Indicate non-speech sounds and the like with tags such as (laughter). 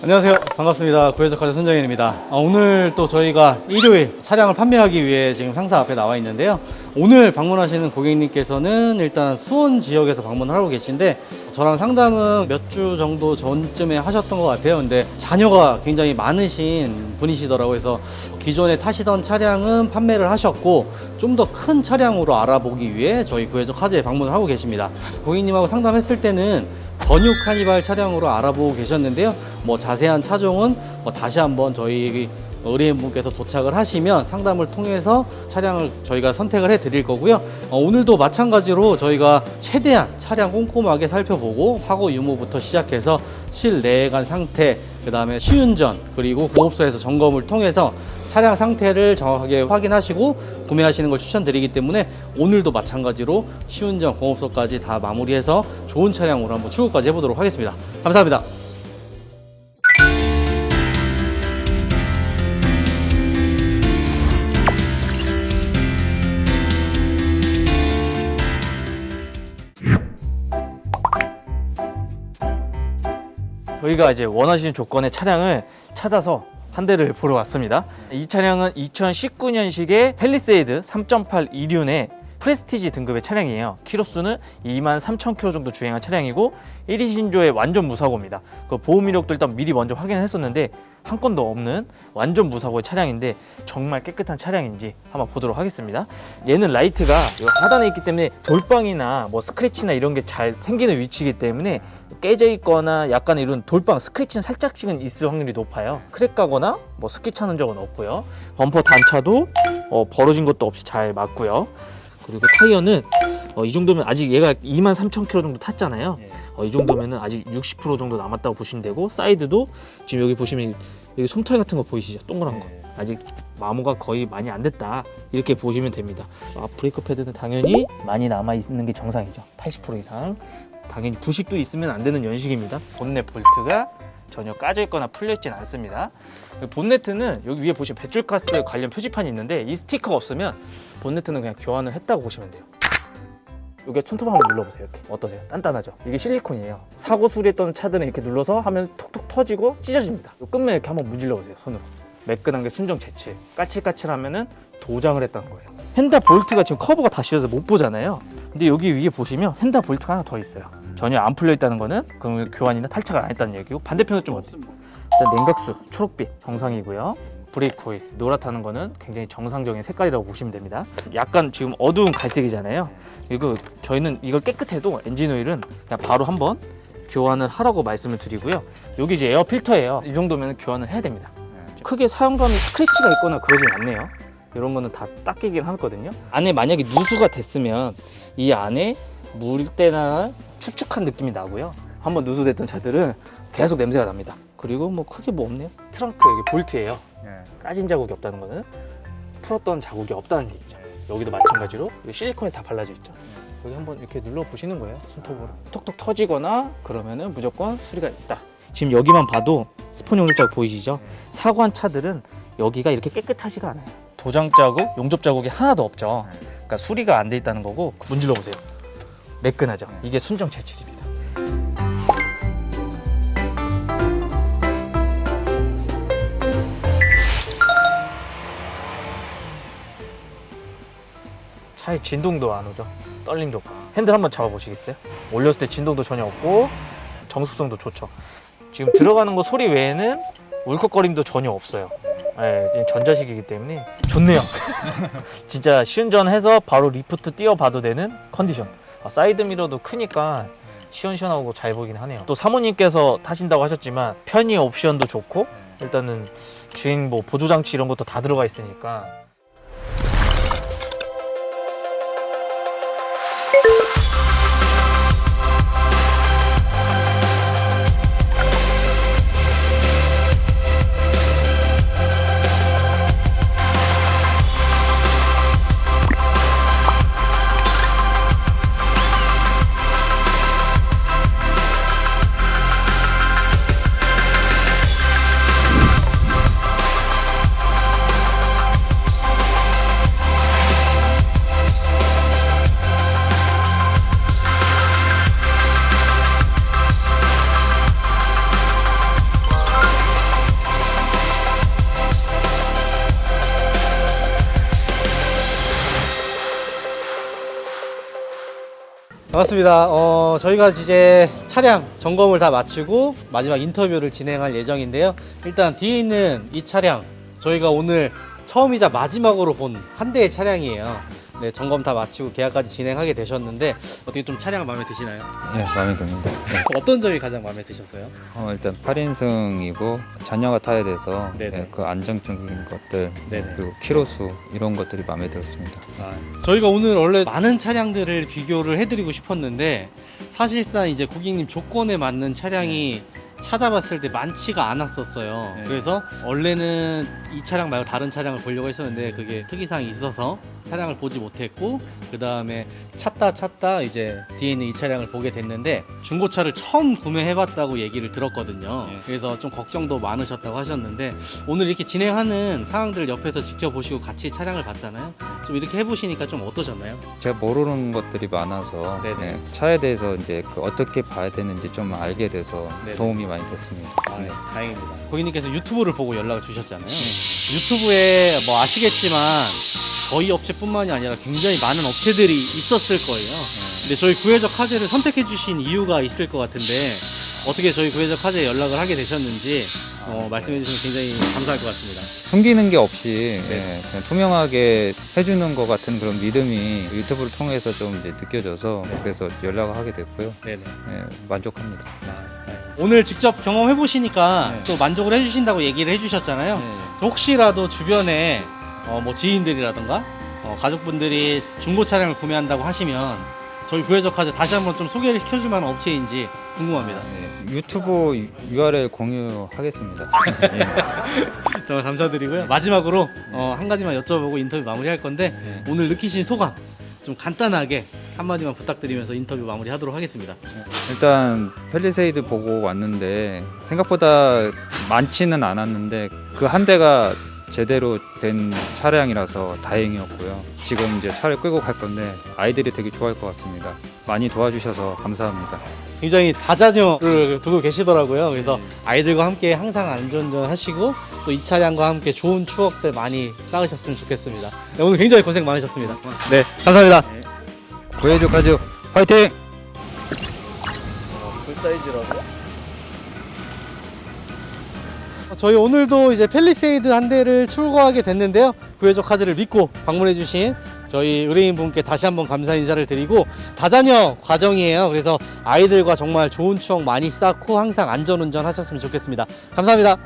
안녕하세요. 반갑습니다. 구해적 카드 손정현입니다. 아, 오늘 또 저희가 일요일 차량을 판매하기 위해 지금 상사 앞에 나와 있는데요. 오늘 방문하시는 고객님께서는 일단 수원 지역에서 방문을 하고 계신데 저랑 상담은 몇 주 정도 전쯤에 하셨던 것 같아요. 근데 자녀가 굉장히 많으신 분이시더라고요. 그래서 기존에 타시던 차량은 판매를 하셨고 좀 더 큰 차량으로 알아보기 위해 저희 구해적 카드에 방문을 하고 계십니다. 고객님하고 상담했을 때는 번유 카니발 차량으로 알아보고 계셨는데요. 뭐 자세한 차종은 뭐 다시 한번 저희 의뢰인분께서 도착을 하시면 상담을 통해서 차량을 저희가 선택을 해 드릴 거고요. 어, 오늘도 마찬가지로 저희가 최대한 차량 꼼꼼하게 살펴보고 화고 유무부터 시작해서 실내관 상태, 그 다음에 시운전, 그리고 공업소에서 점검을 통해서 차량 상태를 정확하게 확인하시고 구매하시는 걸 추천드리기 때문에 오늘도 마찬가지로 시운전, 공업소까지 다 마무리해서 좋은 차량으로 한번 출고까지 해보도록 하겠습니다. 감사합니다. 저희가 이제 원하시는 조건의 차량을 찾아서 한 대를 보러 왔습니다. 이 차량은 2019년식의 펠리세이드 3.8 이륜의 프레스티지 등급의 차량이에요. 키로수는 2만 3천 킬로 정도 주행한 차량이고 1위 신조의 완전 무사고입니다. 그 보험 이력도 일단 미리 먼저 확인을 했었는데 한 건도 없는 완전 무사고의 차량인데 정말 깨끗한 차량인지 한번 보도록 하겠습니다. 얘는 라이트가 이 하단에 있기 때문에 돌방이나 뭐 스크래치나 이런 게 잘 생기는 위치이기 때문에 깨져 있거나 약간 이런 돌방 스크래치는 살짝씩은 있을 확률이 높아요. 크랙 가거나 뭐 스키 차는 적은 없고요. 범퍼 단차도 어, 벌어진 것도 없이 잘 맞고요. 그리고 타이어는 어, 이 정도면 아직 얘가 2만 3천 킬로 정도 탔잖아요. 어, 이 정도면은 아직 60% 정도 남았다고 보시면 되고 사이드도 지금 여기 보시면 여기 솜털 같은 거 보이시죠? 동그란 거. 아직 마모가 거의 많이 안 됐다 이렇게 보시면 됩니다. 아, 브레이크 패드는 당연히 많이 남아 있는 게 정상이죠. 80% 이상. 당연히 부식도 있으면 안 되는 연식입니다. 본넷 볼트가 전혀 까져 있거나 풀려 있진 않습니다. 본네트는 여기 위에 보시면 배출가스 관련 표지판이 있는데 이 스티커가 없으면 본네트는 그냥 교환을 했다고 보시면 돼요. 여기 손톱 한번 눌러보세요. 이렇게 어떠세요? 단단하죠? 이게 실리콘이에요. 사고 수리했던 차들은 이렇게 눌러서 하면 톡톡 터지고 찢어집니다. 요 끝면 이렇게 한번 문질러 보세요. 손으로. 매끈한 게 순정 재질. 까칠까칠하면 은 도장을 했다는 거예요. 핸다 볼트가 지금 커버가 다 씌어서 못 보잖아요. 근데 여기 위에 보시면 핸다 볼트가 하나 더 있어요. 전혀 안 풀려 있다는 거는 그럼 교환이나 탈착을 안 했다는 얘기고 반대편은 좀 어때요? 일단 냉각수 초록빛 정상이고요. 브레이크 코일 노랗다는 거는 굉장히 정상적인 색깔이라고 보시면 됩니다. 약간 지금 어두운 갈색이잖아요. 이거 저희는 이걸 깨끗해도 엔진 오일은 그냥 바로 한번 교환을 하라고 말씀을 드리고요. 여기 이제 에어 필터예요. 이 정도면 교환을 해야 됩니다. 크게 사용감이 스크래치가 있거나 그러진 않네요. 이런 거는 다 닦이긴 하거든요. 안에 만약에 누수가 됐으면 이 안에 물때나 축축한 느낌이 나고요. 한번 누수됐던 차들은 계속 냄새가 납니다. 그리고 뭐 크게 뭐 없네요. 트렁크 여기 볼트예요. 까진 자국이 없다는 거는 풀었던 자국이 없다는 얘기죠. 여기도 마찬가지로 실리콘이 다 발라져 있죠. 여기 한번 이렇게 눌러 보시는 거예요. 손톱으로 톡톡 터지거나 그러면은 무조건 수리가 있다. 지금 여기만 봐도 스폰 용접 자국 보이시죠? 사고한 차들은 여기가 이렇게 깨끗하지가 않아요. 도장 자국, 용접 자국이 하나도 없죠. 그러니까 수리가 안 돼 있다는 거고 문질러 보세요. 매끈하죠. 이게 순정 재질입니다. 차에 진동도 안 오죠. 떨림도 없고. 핸들 한번 잡아보시겠어요? 올렸을 때 진동도 전혀 없고 정숙성도 좋죠. 지금 들어가는 거 소리 외에는 울컥거림도 전혀 없어요. 예, 전자식이기 때문에 좋네요. (laughs) 진짜 시운전해서 바로 리프트 띄워봐도 되는 컨디션. 아, 사이드 미러도 크니까 시원시원하고 잘 보이긴 하네요. 또 사모님께서 타신다고 하셨지만 편의 옵션도 좋고 일단은 주행 뭐 보조 장치 이런 것도 다 들어가 있으니까 반갑습니다. 어, 저희가 이제 차량 점검을 다 마치고 마지막 인터뷰를 진행할 예정인데요. 일단 뒤에 있는 이 차량 저희가 오늘 처음이자 마지막으로 본 한 대의 차량이에요. 네, 점검 다 마치고 계약까지 진행하게 되셨는데 어떻게 좀 차량 마음에 드시나요? 예, 마음에 듭니다. 네. 어떤 점이 가장 마음에 드셨어요? 어, 일단 8인승이고 자녀가 타야 돼서 네네. 예, 그 안정적인 것들 네네. 그리고 키로수 이런 것들이 마음에 들었습니다. 저희가 오늘 원래 많은 차량들을 비교를 해드리고 싶었는데 사실상 이제 고객님 조건에 맞는 차량이 찾아봤을 때 많지가 않았었어요. 네. 그래서 원래는 이 차량 말고 다른 차량을 보려고 했었는데 그게 특이사항이 있어서 차량을 보지 못했고 그 다음에 찾다 찾다 이제 뒤에 있는 이 차량을 보게 됐는데 중고차를 처음 구매해봤다고 얘기를 들었거든요. 네. 그래서 좀 걱정도 많으셨다고 하셨는데 오늘 이렇게 진행하는 상황들 옆에서 지켜보시고 같이 차량을 봤잖아요. 좀 이렇게 해보시니까 좀 어떠셨나요? 제가 모르는 것들이 많아서 네네. 예, 차에 대해서 이제 그 어떻게 봐야 되는지 좀 알게 돼서 네네. 도움이 많이 됐습니다. 아, 네. 다행입니다. 고객님께서 유튜브를 보고 연락을 주셨잖아요. 유튜브에 뭐 아시겠지만 저희 업체뿐만이 아니라 굉장히 많은 업체들이 있었을 거예요. 근데 저희 구해적 카제를 선택해 주신 이유가 있을 것 같은데 어떻게 저희 구해적 카제에 연락을 하게 되셨는지 어, 말씀해 주시면 굉장히 감사할 것 같습니다. 숨기는 게 없이 네. 예, 그냥 투명하게 해주는 것 같은 그런 믿음이 유튜브를 통해서 좀 이제 느껴져서 네. 그래서 연락을 하게 됐고요. 네네. 예, 만족합니다. 오늘 직접 경험해 보시니까 네. 또 만족을 해주신다고 얘기를 해주셨잖아요. 혹시라도 주변에 어, 뭐 지인들이라던가 어, 가족분들이 중고 차량을 구매한다고 하시면 저희 구해적 카드 다시 한번 좀 소개를 시켜줄 만한 업체인지 궁금합니다. 예, 유튜브 URL 공유하겠습니다. (laughs) 예. 정말 감사드리고요. 마지막으로 어, 한 가지만 여쭤보고 인터뷰 마무리할 건데 네. 오늘 느끼신 소감 좀 간단하게 한마디만 부탁드리면서 인터뷰 마무리하도록 하겠습니다. 일단 펠리세이드 보고 왔는데 생각보다 많지는 않았는데 그 한 대가 제대로 된 차량이라서 다행이었고요. 지금 이제 차를 끌고 갈 건데 아이들이 되게 좋아할 것 같습니다. 많이 도와주셔서 감사합니다. 굉장히 다자녀를 두고 계시더라고요. 그래서 아이들과 함께 항상 안전운전 하시고 또 이 차량과 함께 좋은 추억들 많이 쌓으셨으면 좋겠습니다. 네, 오늘 굉장히 고생 많으셨습니다. 네, 감사합니다. 구해줘 가죠. 화이팅! 풀사이즈라고? 저희 오늘도 이제 펠리세이드 한 대를 출고하게 됐는데요. 구해적 카드를 믿고 방문해주신 저희 의뢰인 분께 다시 한번 감사 인사를 드리고 다자녀 과정이에요. 그래서 아이들과 정말 좋은 추억 많이 쌓고 항상 안전운전 하셨으면 좋겠습니다. 감사합니다.